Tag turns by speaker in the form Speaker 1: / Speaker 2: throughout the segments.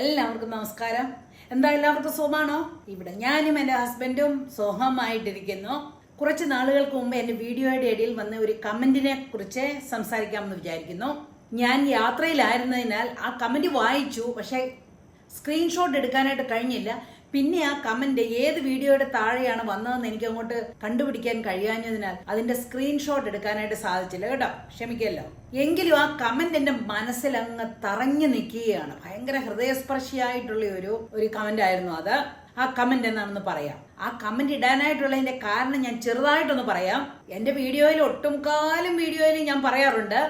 Speaker 1: എല്ലാവർക്കും നമസ്കാരം. എന്താ എല്ലാവർക്കും സുഖമാണോ? ഇവിടെ ഞാനും എന്റെ ഹസ്ബൻഡും സുഖമായിട്ടിരിക്കുന്നു. കുറച്ച് നാളുകൾക്ക് മുമ്പ് എന്റെ വീഡിയോയുടെ ഇടയിൽ വന്ന ഒരു കമന്റിനെ കുറിച്ച് സംസാരിക്കാമെന്ന് വിചാരിക്കുന്നു. ഞാൻ യാത്രയിലായിരുന്നതിനാൽ ആ കമന്റ് വായിച്ചു പക്ഷേ സ്ക്രീൻഷോട്ട് എടുക്കാനായിട്ട് കഴിഞ്ഞില്ല. പിന്നെ ആ കമന്റ് ഏത് വീഡിയോയുടെ താഴെയാണ് വന്നതെന്ന് എനിക്ക് അങ്ങോട്ട് കണ്ടുപിടിക്കാൻ കഴിയാഞ്ഞതിനാൽ അതിന്റെ സ്ക്രീൻഷോട്ട് എടുക്കാനായിട്ട് സാധിച്ചില്ല കേട്ടോ. ക്ഷമിക്കല്ലോ. എങ്കിലും ആ കമന്റ് എന്റെ മനസ്സിൽ അങ്ങ് തറഞ്ഞു നിൽക്കുകയാണ്. ഭയങ്കര ഹൃദയസ്പർശിയായിട്ടുള്ള ഒരു ഒരു കമന്റ് ആയിരുന്നു അത്. ആ കമന്റ് എന്നാണെന്ന് പറയാം. ആ കമന്റ് ഇടാനായിട്ടുള്ളതിന്റെ കാരണം ഞാൻ ചെറുതായിട്ടൊന്ന് പറയാം. എന്റെ വീഡിയോയിൽ ഒട്ടുമുക്കാലും വീഡിയോയിൽ ഞാൻ പറയാറുണ്ട്.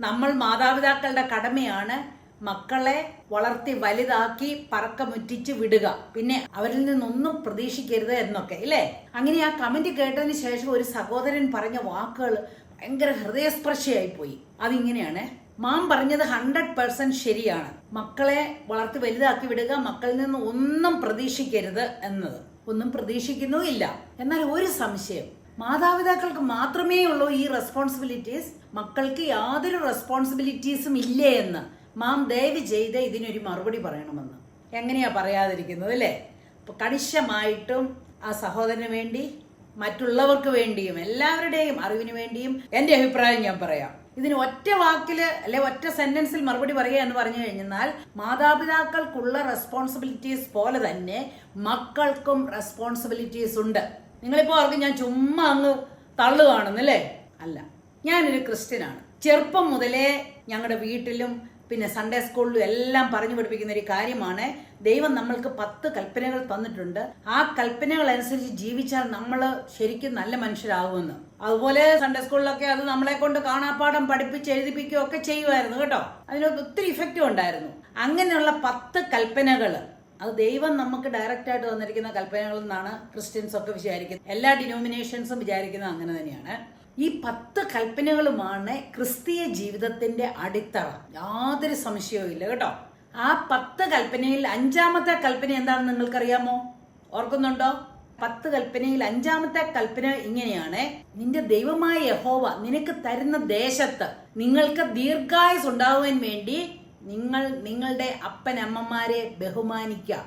Speaker 1: നമ്മൾ മാതാപിതാക്കളുടെ കടമയാണ് മക്കളെ വളർത്തി വലുതാക്കി പറക്കമുറ്റിച്ച് വിടുക. പിന്നെ അവരിൽ നിന്നൊന്നും പ്രതീക്ഷിക്കരുത് എന്നൊക്കെ ഇല്ലേ? അങ്ങനെ ആ കമന്റ് കേട്ടതിന് ശേഷം ഒരു സഹോദരൻ പറഞ്ഞ വാക്കുകൾ ഭയങ്കര ഹൃദയസ്പർശിയായി പോയി അതിങ്ങനെയാണ്. മാം പറഞ്ഞത് ഹൺഡ്രഡ് പെർസെന്റ് ശരിയാണ്. മക്കളെ വളർത്തി വലുതാക്കി വിടുക മക്കളിൽ നിന്ന് ഒന്നും പ്രതീക്ഷിക്കരുത് എന്നത്. ഒന്നും പ്രതീക്ഷിക്കുന്നുമില്ല എന്നാൽ ഒരു സംശയം. മാതാപിതാക്കൾക്ക് മാത്രമേ ഉള്ളൂ ഈ റെസ്പോൺസിബിലിറ്റീസ് മക്കൾക്ക് യാതൊരു റെസ്പോൺസിബിലിറ്റീസും ഇല്ലേ എന്ന്. മാം ദയവ് ചെയ്ത് ഇതിനൊരു മറുപടി പറയണമെന്ന്. എങ്ങനെയാ പറയാതിരിക്കുന്നത് അല്ലേ? അപ്പൊ കണിശമായിട്ടും ആ സഹോദരന് വേണ്ടി മറ്റുള്ളവർക്ക് വേണ്ടിയും എല്ലാവരുടെയും അറിവിന് വേണ്ടിയും എന്റെ അഭിപ്രായം ഞാൻ പറയാം. ഇതിന് ഒറ്റ വാക്കിൽ അല്ലെ ഒറ്റ സെന്റൻസിൽ മറുപടി പറയുക എന്ന് പറഞ്ഞു കഴിഞ്ഞാൽ മാതാപിതാക്കൾക്കുള്ള റെസ്പോൺസിബിലിറ്റീസ് പോലെ തന്നെ മക്കൾക്കും റെസ്പോൺസിബിലിറ്റീസ് ഉണ്ട്. നിങ്ങളിപ്പോ അവർക്ക് ഞാൻ ചുമ്മാ അങ്ങ് തള്ളുകയാണെന്നല്ലേ അല്ല? ഞാനൊരു ക്രിസ്ത്യനാണ്. ചെറുപ്പം മുതലേ ഞങ്ങളുടെ വീട്ടിലും പിന്നെ സൺഡേ സ്കൂളിലും എല്ലാം പറഞ്ഞു പഠിപ്പിക്കുന്ന ഒരു കാര്യമാണ്. ദൈവം നമ്മൾക്ക് പത്ത് കൽപ്പനകൾ തന്നിട്ടുണ്ട്. ആ കൽപ്പനകൾ അനുസരിച്ച് ജീവിച്ചാൽ നമ്മൾ ശരിക്കും നല്ല മനുഷ്യരാകുമെന്ന്. അതുപോലെ സൺഡേ സ്കൂളിലൊക്കെ അത് നമ്മളെ കൊണ്ട് കാണാപ്പാടം പഠിപ്പിച്ച് എഴുതിപ്പിക്കുകയും ഒക്കെ ചെയ്യുമായിരുന്നു കേട്ടോ. അതിന് ഒത്തിരി ഇഫക്റ്റും ഉണ്ടായിരുന്നു. അങ്ങനെയുള്ള പത്ത് കൽപ്പനകൾ അത് ദൈവം നമുക്ക് ഡയറക്റ്റ് ആയിട്ട് തന്നിരിക്കുന്ന കൽപ്പനകൾ എന്നാണ് ക്രിസ്ത്യൻസ് ഒക്കെ വിചാരിക്കുന്നത്. എല്ലാ ഡിനോമിനേഷൻസും വിചാരിക്കുന്നത് അങ്ങനെ തന്നെയാണ്. ഈ പത്ത് കൽപ്പനകളുമാണ് ക്രിസ്തീയ ജീവിതത്തിന്റെ അടിത്തറ. യാതൊരു സംശയവും ഇല്ല കേട്ടോ. ആ പത്ത് കൽപ്പനയിൽ അഞ്ചാമത്തെ കൽപ്പന എന്താണെന്ന് നിങ്ങൾക്കറിയാമോ? ഓർക്കുന്നുണ്ടോ? പത്ത് കൽപ്പനയിൽ അഞ്ചാമത്തെ കൽപ്പന ഇങ്ങനെയാണ്. നിന്റെ ദൈവമായ യഹോവ നിനക്ക് തരുന്ന ദേശത്ത് നിങ്ങൾക്ക് ദീർഘായുസ് ഉണ്ടാവാൻ വേണ്ടി നിങ്ങൾ നിങ്ങളുടെ അപ്പനമ്മമാരെ ബഹുമാനിക്കുക.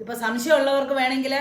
Speaker 1: ഇപ്പൊ സംശയമുള്ളവർക്ക് വേണമെങ്കിൽ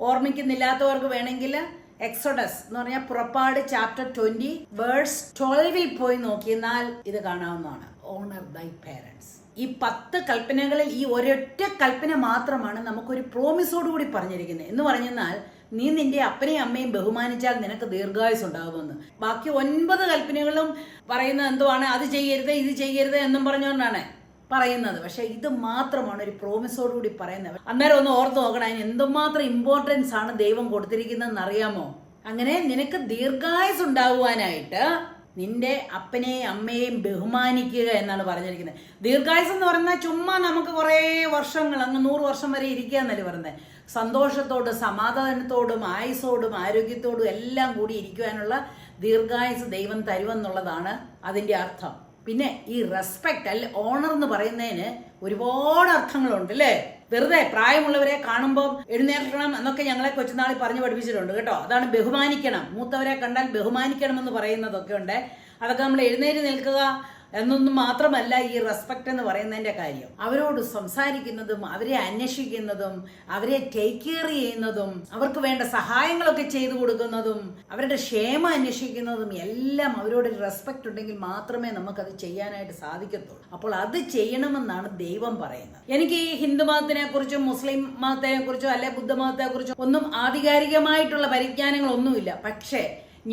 Speaker 1: ഓർമ്മിക്കുന്നില്ലാത്തവർക്ക് വേണമെങ്കിൽ എക്സോഡസ് എന്ന് പറഞ്ഞാൽ പുറപ്പാട് ചാപ്റ്റർ ട്വന്റി വേഴ്സ് ട്വൽവിൽ പോയി നോക്കിയെന്നാൽ ഇത് കാണാവുന്നതാണ്. ഓണർ ബൈ പേരൻസ് ഈ പത്ത് കൽപ്പനകളിൽ ഈ ഒരൊറ്റ കൽപ്പന മാത്രമാണ് നമുക്കൊരു പ്രോമിസോട് കൂടി പറഞ്ഞിരിക്കുന്നത്. എന്ന് പറഞ്ഞാൽ നീ നിന്റെ അപ്പനെയും അമ്മയും ബഹുമാനിച്ചാൽ നിനക്ക് ദീർഘായുസ് ഉണ്ടാകുമെന്ന്. ബാക്കി ഒൻപത് കൽപ്പനകളും പറയുന്നത് എന്തുവാണ്? അത് ചെയ്യരുത് ഇത് ചെയ്യരുത് എന്നും പറഞ്ഞുകൊണ്ടാണ്. പറയുന്നത്. പക്ഷെ ഇത് മാത്രമാണ് ഒരു പ്രോമിസോട് കൂടി പറയുന്നത്. അന്നേരം ഒന്ന് ഓർത്ത് നോക്കണം അതിന് എന്തുമാത്രം ഇമ്പോർട്ടൻസ് ആണ് ദൈവം കൊടുത്തിരിക്കുന്നതെന്ന് അറിയാമോ അങ്ങനെ നിനക്ക് ദീർഘായുസ് ഉണ്ടാകുവാനായിട്ട് നിന്റെ അപ്പനെയും അമ്മയെയും ബഹുമാനിക്കുക എന്നാണ് പറഞ്ഞിരിക്കുന്നത്. ദീർഘായുസ് എന്ന് പറഞ്ഞാൽ ചുമ്മാ നമുക്ക് കുറേ വർഷങ്ങൾ അങ്ങ് നൂറ് വർഷം വരെ ഇരിക്കുക എന്നല്ലേ പറയുന്നത്. സന്തോഷത്തോടും സമാധാനത്തോടും ആയുസോടും ആരോഗ്യത്തോടും എല്ലാം കൂടി ഇരിക്കുവാനുള്ള ദീർഘായുസ് ദൈവം തരുമെന്നുള്ളതാണ് അതിന്റെ അർത്ഥം. പിന്നെ ഈ റെസ്പെക്റ്റ് അല്ലെ ഓണർ എന്ന് പറയുന്നതിന് ഒരുപാട് അർത്ഥങ്ങളുണ്ട് അല്ലേ? വെറുതെ പ്രായമുള്ളവരെ കാണുമ്പോൾ എഴുന്നേൽക്കണം എന്നൊക്കെ ഞങ്ങളെ കൊച്ചുനാളിൽ പറഞ്ഞു പഠിപ്പിച്ചിട്ടുണ്ട് കേട്ടോ. അതാണ് ബഹുമാനിക്കണം. മൂത്തവരെ കണ്ടാൽ ബഹുമാനിക്കണം എന്ന് പറയുന്നതൊക്കെ ഉണ്ട്. അതൊക്കെ നമ്മൾ എഴുന്നേറ്റ് നിൽക്കുക എന്നൊന്നും മാത്രമല്ല ഈ റെസ്പെക്ട് എന്ന് പറയുന്നതിന്റെ കാര്യം. അവരോട് സംസാരിക്കുന്നതും അവരെ അന്വേഷിക്കുന്നതും അവരെ ടേക്ക് കെയർ ചെയ്യുന്നതും അവർക്ക് വേണ്ട സഹായങ്ങളൊക്കെ ചെയ്തു കൊടുക്കുന്നതും അവരുടെ ക്ഷേമം അന്വേഷിക്കുന്നതും എല്ലാം അവരോട് റെസ്പെക്റ്റ് ഉണ്ടെങ്കിൽ മാത്രമേ നമുക്കത് ചെയ്യാനായിട്ട് സാധിക്കത്തുള്ളൂ. അപ്പോൾ അത് ചെയ്യണമെന്നാണ് ദൈവം പറയുന്നത്. എനിക്ക് ഈ ഹിന്ദു മതത്തിനെ കുറിച്ചും മുസ്ലിം മതത്തിനെ കുറിച്ചോ അല്ലെ ബുദ്ധമതത്തെ കുറിച്ചോ ഒന്നും ആധികാരികമായിട്ടുള്ള പരിജ്ഞാനങ്ങളൊന്നുമില്ല. പക്ഷേ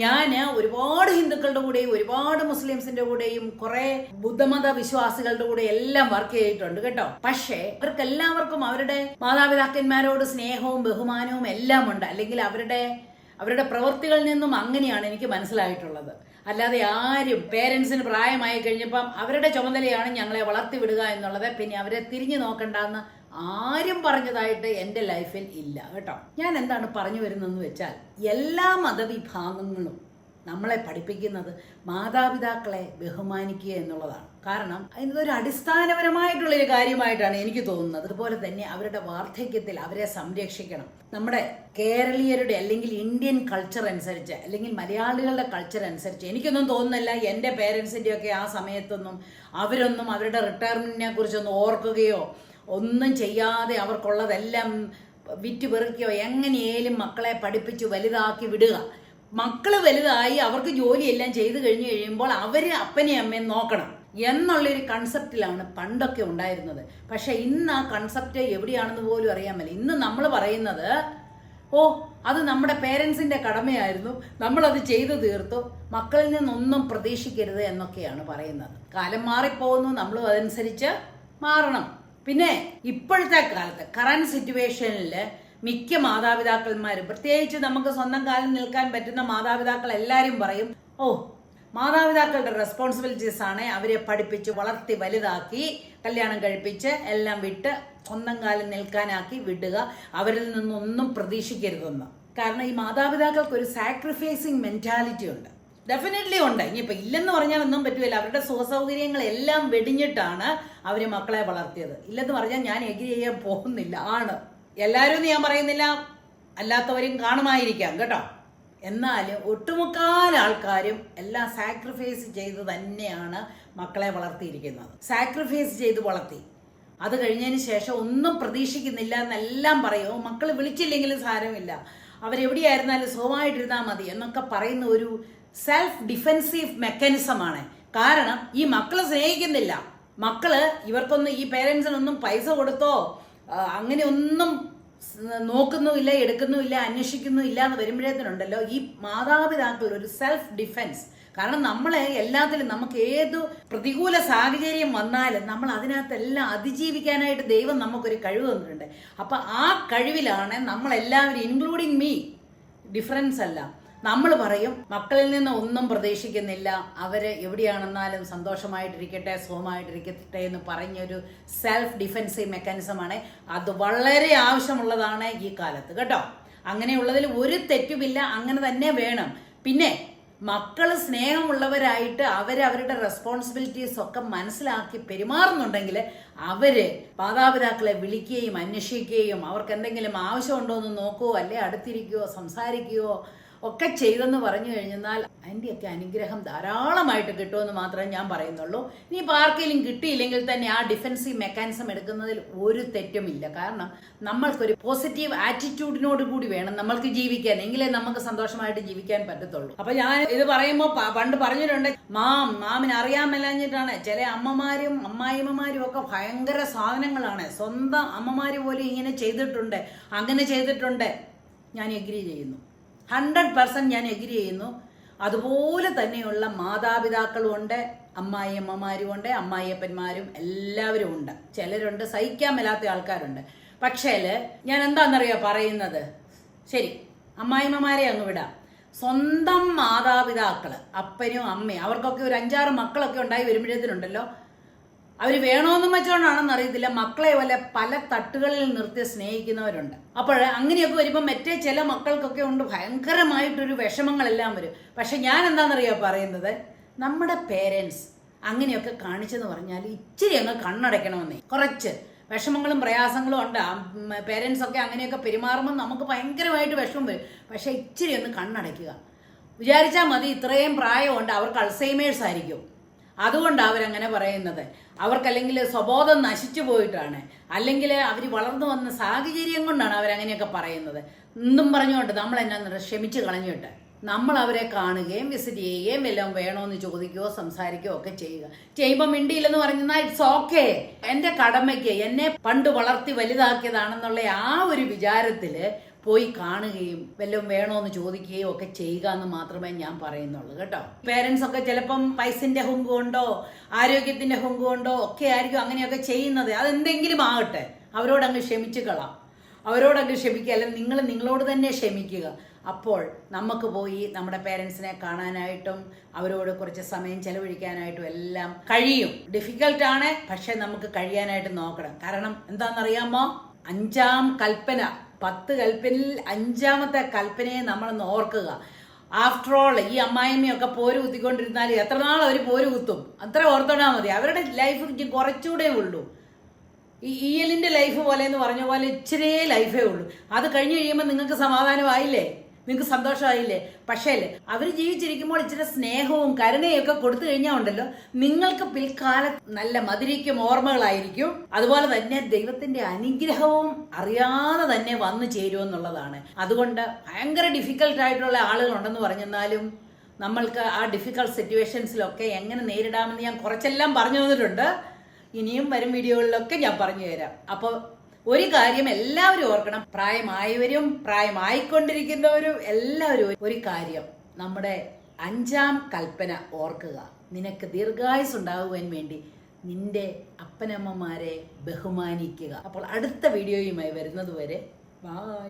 Speaker 1: ഞാൻ ഒരുപാട് ഹിന്ദുക്കളുടെ കൂടെയും ഒരുപാട് മുസ്ലിംസിന്റെ കൂടെയും കുറെ ബുദ്ധമത വിശ്വാസികളുടെ കൂടെ എല്ലാം വർക്ക് ചെയ്തിട്ടുണ്ട് കേട്ടോ. പക്ഷേ അവർക്ക് എല്ലാവർക്കും അവരുടെ മാതാപിതാക്കന്മാരോട് സ്നേഹവും ബഹുമാനവും എല്ലാം ഉണ്ട്. അല്ലെങ്കിൽ അവരുടെ അവരുടെ പ്രവൃത്തികളിൽ നിന്നും അങ്ങനെയാണ് എനിക്ക് മനസ്സിലായിട്ടുള്ളത്. അല്ലാതെ ആരും പേരൻസിന് പ്രായമായി കഴിഞ്ഞപ്പം അവരുടെ ചുമതലയാണ് ഞങ്ങളെ വളർത്തി വിടുക എന്നുള്ളത്. പിന്നെ അവരെ തിരിഞ്ഞു നോക്കണ്ടെന്ന് ആരും പറഞ്ഞതായിട്ട് എന്റെ ലൈഫിൽ ഇല്ല കേട്ടോ. ഞാൻ എന്താണ് പറഞ്ഞു വരുന്നതെന്ന് വെച്ചാൽ എല്ലാ മതവിഭാഗങ്ങളും നമ്മളെ പഠിപ്പിക്കുന്നത് മാതാപിതാക്കളെ ബഹുമാനിക്കുക എന്നുള്ളതാണ്. കാരണം അതിനൊരു അടിസ്ഥാനപരമായിട്ടുള്ളൊരു കാര്യമായിട്ടാണ് എനിക്ക് തോന്നുന്നത്. അതുപോലെ തന്നെ അവരുടെ വാർദ്ധക്യത്തിൽ അവരെ സംരക്ഷിക്കണം. നമ്മുടെ കേരളീയരുടെ അല്ലെങ്കിൽ ഇന്ത്യൻ കൾച്ചർ അനുസരിച്ച് അല്ലെങ്കിൽ മലയാളികളുടെ കൾച്ചർ അനുസരിച്ച് എനിക്കൊന്നും തോന്നുന്നില്ല എന്റെ പേരൻസിന്റെയൊക്കെ ആ സമയത്തൊന്നും അവരൊന്നും അവരുടെ റിട്ടയർമെന്റിനെ കുറിച്ചൊന്നും ഓർക്കുകയോ ഒന്നും ചെയ്യാതെ അവർക്കുള്ളതെല്ലാം വിറ്റ് പെറുക്കിയോ എങ്ങനെയേലും മക്കളെ പഠിപ്പിച്ച് വലുതാക്കി വിടുക. മക്കൾ വലുതായി അവർക്ക് ജോലിയെല്ലാം ചെയ്തു കഴിഞ്ഞു കഴിയുമ്പോൾ അവർ അപ്പനെയും അമ്മയും നോക്കണം എന്നുള്ളൊരു കൺസെപ്റ്റിലാണ് പണ്ടൊക്കെ ഉണ്ടായിരുന്നത്. പക്ഷേ ഇന്ന് ആ കൺസെപ്റ്റ് എവിടെയാണെന്ന് പോലും അറിയാൻ പറ്റില്ല ഇന്ന് നമ്മൾ പറയുന്നത് ഓ അത് നമ്മുടെ പേരൻസിന്റെ കടമയായിരുന്നു. നമ്മളത് ചെയ്തു തീർത്തു. മക്കളിൽ നിന്നൊന്നും പ്രതീക്ഷിക്കരുത് എന്നൊക്കെയാണ് പറയുന്നത്. കാലം മാറിപ്പോകുന്നു. നമ്മളും അതനുസരിച്ച് മാറണം. പിന്നെ ഇപ്പോഴത്തെ കാലത്ത് കറണ്ട് സിറ്റുവേഷനിൽ മിക്ക മാതാപിതാക്കന്മാരും പ്രത്യേകിച്ച് നമുക്ക് സ്വന്തം കാലിൽ നിൽക്കാൻ പറ്റുന്ന മാതാപിതാക്കൾ എല്ലാവരും പറയും ഓ മാതാപിതാക്കളുടെ റെസ്പോൺസിബിലിറ്റീസ് ആണ് അവരെ പഠിപ്പിച്ച് വളർത്തി വലുതാക്കി കല്യാണം കഴിപ്പിച്ച് എല്ലാം വിട്ട് സ്വന്തം കാലിൽ നിൽക്കാനാക്കി വിടുക അവരിൽ നിന്നൊന്നും പ്രതീക്ഷിക്കരുതെന്ന്. കാരണം ഈ മാതാപിതാക്കൾക്ക് ഒരു സാക്രിഫൈസിങ് മെന്റാലിറ്റി ഉണ്ട്. ഡെഫിനറ്റ്ലി ഉണ്ട്. ഇനിയിപ്പോൾ ഇല്ലെന്ന് പറഞ്ഞാൽ ഒന്നും പറ്റുമല്ല അവരുടെ സുഖസൗകര്യങ്ങളെല്ലാം വെടിഞ്ഞിട്ടാണ് അവർ മക്കളെ വളർത്തിയത്. ഇല്ലെന്ന് പറഞ്ഞാൽ ഞാൻ എഗ്രി ചെയ്യാൻ പോകുന്നില്ല. ആണ്. എല്ലാവരും ഞാൻ പറയുന്നില്ല. അല്ലാത്തവരും കാണുമായിരിക്കാം കേട്ടോ. എന്നാലും ഒട്ടുമുക്കാൽ ആൾക്കാരും എല്ലാം സാക്രിഫൈസ് ചെയ്ത് തന്നെയാണ് മക്കളെ വളർത്തിയിരിക്കുന്നത്. സാക്രിഫൈസ് ചെയ്ത് വളർത്തി. അത് കഴിഞ്ഞതിന് ശേഷം ഒന്നും പ്രതീക്ഷിക്കുന്നില്ല എന്നെല്ലാം പറയും. മക്കൾ വിളിച്ചില്ലെങ്കിലും സാരമില്ല. അവരെവിടെയായിരുന്നാലും സുഖമായിട്ടിരുന്നാൽ മതി എന്നൊക്കെ പറയുന്ന ഒരു സെൽഫ് ഡിഫെൻസീവ് മെക്കാനിസമാണ് കാരണം ഈ മക്കളെ സ്നേഹിക്കുന്നില്ല. മക്കൾ ഇവർക്കൊന്നും ഈ പേരൻസിനൊന്നും പൈസ കൊടുത്തോ അങ്ങനെ ഒന്നും നോക്കുന്നുമില്ല എടുക്കുന്നുമില്ല അന്വേഷിക്കുന്നുമില്ല എന്ന് വരുമ്പോഴേത്തിനുണ്ടല്ലോ ഈ മാതാപിതാക്കൾ ഒരു സെൽഫ് ഡിഫെൻസ് കാരണം നമ്മളെ എല്ലാത്തിലും നമുക്ക് ഏത് പ്രതികൂല സാഹചര്യം വന്നാലും നമ്മൾ അതിനകത്തെല്ലാം അതിജീവിക്കാനായിട്ട് ദൈവം നമുക്കൊരു കഴിവ് തന്നിട്ടുണ്ട്. അപ്പൊ ആ കഴിവിലാണ് നമ്മളെല്ലാവരും ഇൻക്ലൂഡിങ് മീ ഡിഫറൻസ് അല്ല. നമ്മൾ പറയും മക്കളിൽ നിന്ന് ഒന്നും പ്രതീക്ഷിക്കുന്നില്ല. അവർ എവിടെയാണെന്നാലും സന്തോഷമായിട്ടിരിക്കട്ടെ സുഖമായിട്ടിരിക്കട്ടെ എന്ന് പറഞ്ഞൊരു സെൽഫ് ഡിഫെൻസീവ് മെക്കാനിസമാണ് അത് വളരെ ആവശ്യമുള്ളതാണ് ഈ കാലത്ത് കേട്ടോ. അങ്ങനെയുള്ളതിൽ ഒരു തെറ്റുമില്ല അങ്ങനെ തന്നെ വേണം. പിന്നെ മക്കൾ സ്നേഹമുള്ളവരായിട്ട് അവരവരുടെ റെസ്പോൺസിബിലിറ്റീസ് ഒക്കെ മനസ്സിലാക്കി പെരുമാറുന്നുണ്ടെങ്കിൽ അവർ മാതാപിതാക്കളെ വിളിക്കുകയും അന്വേഷിക്കുകയും അവർക്ക് എന്തെങ്കിലും ആവശ്യമുണ്ടോ എന്ന് നോക്കുകയോ അല്ലെ അടുത്തിരിക്കുകയോ സംസാരിക്കുകയോ ഒക്കെ ചെയ്തെന്ന് പറഞ്ഞു കഴിഞ്ഞാൽ അതിന്റെയൊക്കെ അനുഗ്രഹം ധാരാളമായിട്ട് കിട്ടുമെന്ന് മാത്രമേ ഞാൻ പറയുന്നുള്ളൂ. ഇനി ആർക്കെങ്കിലും കിട്ടിയില്ലെങ്കിൽ തന്നെ ആ ഡിഫൻസീവ് മെക്കാനിസം എടുക്കുന്നതിൽ ഒരു തെറ്റുമില്ല കാരണം നമ്മൾക്കൊരു പോസിറ്റീവ് ആറ്റിറ്റ്യൂഡിനോട് കൂടി വേണം നമ്മൾക്ക് ജീവിക്കാൻ. എങ്കിലേ നമുക്ക് സന്തോഷമായിട്ട് ജീവിക്കാൻ പറ്റത്തുള്ളൂ. അപ്പൊ ഞാൻ ഇത് പറയുമ്പോൾ പണ്ട് പറഞ്ഞിട്ടുണ്ട് മാം മാമിന് അറിയാമല്ലാഞ്ഞിട്ടാണ്. ചില അമ്മമാരും അമ്മായിമ്മമാരും ഒക്കെ ഭയങ്കര സാധനങ്ങളാണ്. സ്വന്തം അമ്മമാര് പോലും ഇങ്ങനെ ചെയ്തിട്ടുണ്ട് അങ്ങനെ ചെയ്തിട്ടുണ്ട്. ഞാൻ എഗ്രി ചെയ്യുന്നു. ഹൺഡ്രഡ് പെർസെന്റ് ഞാൻ എഗ്രി ചെയ്യുന്നു. അതുപോലെ തന്നെയുള്ള മാതാപിതാക്കളും ഉണ്ട് അമ്മായിയമ്മമാരും ഉണ്ട് അമ്മായിയപ്പന്മാരും എല്ലാവരും ഉണ്ട് ചിലരുണ്ട് സഹിക്കാൻ മേലാത്ത ആൾക്കാരുണ്ട്. പക്ഷേ ഞാൻ എന്താണെന്നറിയോ പറയുന്നത്? ശരി അമ്മായിമ്മമാരെ അങ്ങ് വിടാം. സ്വന്തം മാതാപിതാക്കൾ അപ്പനും അമ്മയും അവർക്കൊക്കെ ഒരു അഞ്ചാറ് മക്കളൊക്കെ ഉണ്ടായി വരുമ്പോഴത്തേനുണ്ടല്ലോ അവർ വേണോന്നും വെച്ചോണ്ടാണെന്ന് അറിയത്തില്ല. മക്കളെ പോലെ പല തട്ടുകളിൽ നിർത്തി സ്നേഹിക്കുന്നവരുണ്ട്. അപ്പോൾ അങ്ങനെയൊക്കെ വരുമ്പോൾ മറ്റേ ചില മക്കൾക്കൊക്കെ ഉണ്ട് ഭയങ്കരമായിട്ടൊരു വിഷമങ്ങളെല്ലാം വരും. പക്ഷെ ഞാൻ എന്താണെന്നറിയോ പറയുന്നത്? നമ്മുടെ പേരൻസ് അങ്ങനെയൊക്കെ കാണിച്ചെന്ന് പറഞ്ഞാൽ ഇച്ചിരി അങ്ങ് കണ്ണടയ്ക്കണമെന്നേ. കുറച്ച് വിഷമങ്ങളും പ്രയാസങ്ങളും ഉണ്ട്. പേരൻസ് ഒക്കെ അങ്ങനെയൊക്കെ പെരുമാറുമ്പോൾ നമുക്ക് ഭയങ്കരമായിട്ട് വിഷമം വരും. പക്ഷേ ഇച്ചിരി ഒന്ന് കണ്ണടയ്ക്കുക. വിചാരിച്ചാൽ മതി ഇത്രയും പ്രായമുണ്ട്. അവർക്ക് അൾസൈമേഴ്സ് ആയിരിക്കും അതുകൊണ്ടാണ് അവരങ്ങനെ പറയുന്നത്. അവർക്കല്ലെങ്കിൽ സ്വബോധം നശിച്ചു പോയിട്ടാണ്. അല്ലെങ്കിൽ അവർ വളർന്നു വന്ന സാഹചര്യം കൊണ്ടാണ് അവരങ്ങനെയൊക്കെ പറയുന്നത്. എന്നും പറഞ്ഞുകൊണ്ട് നമ്മൾ എന്നാ ക്ഷമിച്ച് കളഞ്ഞിട്ട് നമ്മൾ അവരെ കാണുകയും വിസിറ്റ് ചെയ്യുകയും എല്ലാം വേണോന്ന് ചോദിക്കുകയോ സംസാരിക്കുകയോ ഒക്കെ ചെയ്യുക. ചെയ്യുമ്പോൾ മിണ്ടിയില്ലെന്ന് പറഞ്ഞാൽ ഇറ്റ്സ് ഓക്കെ എന്റെ കടമയ്ക്ക് എന്നെ പണ്ട് വളർത്തി വലുതാക്കിയതാണെന്നുള്ള ആ ഒരു വിചാരത്തിൽ പോയി കാണുകയും വല്ലതും വേണോന്ന് ചോദിക്കുകയും ഒക്കെ ചെയ്യുക എന്ന് മാത്രമേ ഞാൻ പറയുന്നുള്ളൂ കേട്ടോ. പേരൻസ് ഒക്കെ ചിലപ്പം പൈസന്റെ ഹുങ്ക് കൊണ്ടോ ആരോഗ്യത്തിന്റെ ഹുങ്ക് കൊണ്ടോ ഒക്കെ ആയിരിക്കും അങ്ങനെയൊക്കെ ചെയ്യുന്നത്. അതെന്തെങ്കിലും ആകട്ടെ അവരോടങ്ങ് ക്ഷമിച്ചു കളാം. അവരോടങ്ങ് ക്ഷമിക്കുക അല്ലെങ്കിൽ നിങ്ങൾ നിങ്ങളോട് തന്നെ ക്ഷമിക്കുക. അപ്പോൾ നമുക്ക് പോയി നമ്മുടെ പേരൻസിനെ കാണാനായിട്ടും അവരോട് കുറച്ച് സമയം ചെലവഴിക്കാനായിട്ടും എല്ലാം കഴിയും. ഡിഫിക്കൽട്ട് ആണ് പക്ഷെ നമുക്ക് കഴിയാനായിട്ട് നോക്കണം. കാരണം എന്താണെന്നറിയാമോ? അഞ്ചാം കൽപ്പന. പത്ത് കൽപ്പനയിൽ അഞ്ചാമത്തെ കൽപ്പനയെ നമ്മളൊന്ന് ഓർക്കുക. ആഫ്റ്റർ ഓൾ ഈ അമ്മായിമ്മയൊക്കെ പോര് കുത്തിക്കൊണ്ടിരുന്നാൽ എത്ര നാൾ അവർ പോര് കുത്തും? അത്ര ഓർത്തോണ്ടാ മതി. അവരുടെ ലൈഫ് കുറച്ചുകൂടെ ഉള്ളൂ. ഈ ഇ എല്ലിന്റെ ലൈഫ് പോലെ എന്ന് പറഞ്ഞ പോലെ ഇച്ചിരേ ലൈഫേ ഉള്ളൂ. അത് കഴിഞ്ഞ് കഴിയുമ്പോൾ നിങ്ങൾക്ക് സമാധാനമായില്ലേ? നിങ്ങൾക്ക് സന്തോഷമായില്ലേ? പക്ഷേ അവർ ജീവിച്ചിരിക്കുമ്പോൾ ഇച്ചിരി സ്നേഹവും കരുണയും ഒക്കെ കൊടുത്തു കഴിഞ്ഞാൽ ഉണ്ടല്ലോ നിങ്ങൾക്ക് പിൽക്കാലത്ത് നല്ല മധുരിക്കും ഓർമ്മകളായിരിക്കും. അതുപോലെ തന്നെ ദൈവത്തിന്റെ അനുഗ്രഹവും അറിയാതെ തന്നെ വന്നു ചേരുമെന്നുള്ളതാണ്. അതുകൊണ്ട് ഭയങ്കര ഡിഫിക്കൽട്ട് ആയിട്ടുള്ള ആളുകളുണ്ടെന്ന് പറഞ്ഞെന്നാലും നമ്മൾക്ക് ആ ഡിഫിക്കൽട്ട് സിറ്റുവേഷൻസിലൊക്കെ എങ്ങനെ നേരിടാമെന്ന് ഞാൻ കുറച്ചെല്ലാം പറഞ്ഞു തന്നിട്ടുണ്ട്. ഇനിയും വരും വീഡിയോകളിലൊക്കെ ഞാൻ പറഞ്ഞു തരാം. അപ്പോൾ ഒരു കാര്യം എല്ലാവരും ഓർക്കണം. പ്രായമായവരും പ്രായമായിക്കൊണ്ടിരിക്കുന്നവരും എല്ലാവരും ഒരു കാര്യം. നമ്മുടെ അഞ്ചാം കൽപ്പന ഓർക്കുക. നിനക്ക് ദീർഘായുസ് ഉണ്ടാകുവാൻ വേണ്ടി നിന്റെ അപ്പനമ്മമാരെ ബഹുമാനിക്കുക. അപ്പോൾ അടുത്ത വീഡിയോയുമായി വരുന്നതുവരെ വരെ ബൈ